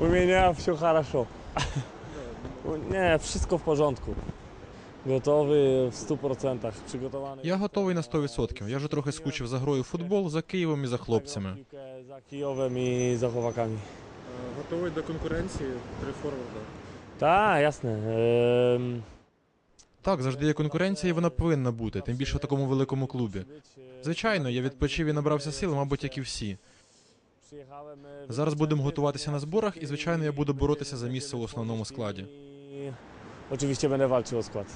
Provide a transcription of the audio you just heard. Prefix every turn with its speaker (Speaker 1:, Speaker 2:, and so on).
Speaker 1: U mnie все хорошо. Nie, wszystko w porządku. Gotowy w 100%, przygotowany.
Speaker 2: Я готовий на 100%. Я вже трохи скучив за грою в футбол, за Києвом і за хлопцями.
Speaker 1: Kijowem i za chłopakami.
Speaker 3: Е, Готовий до конкуренції три форварда.
Speaker 1: Tak, jasne. Ем,
Speaker 2: Так, завжди є конкуренція, і вона повинна бути, тим більше в такому великому клубі. Звичайно, я відпочив і набрався сил, мабуть, як і всі. Зараз будемо готуватися на зборах, і звичайно, я буду боротися за місце в основному складі.
Speaker 1: I мене będę склад.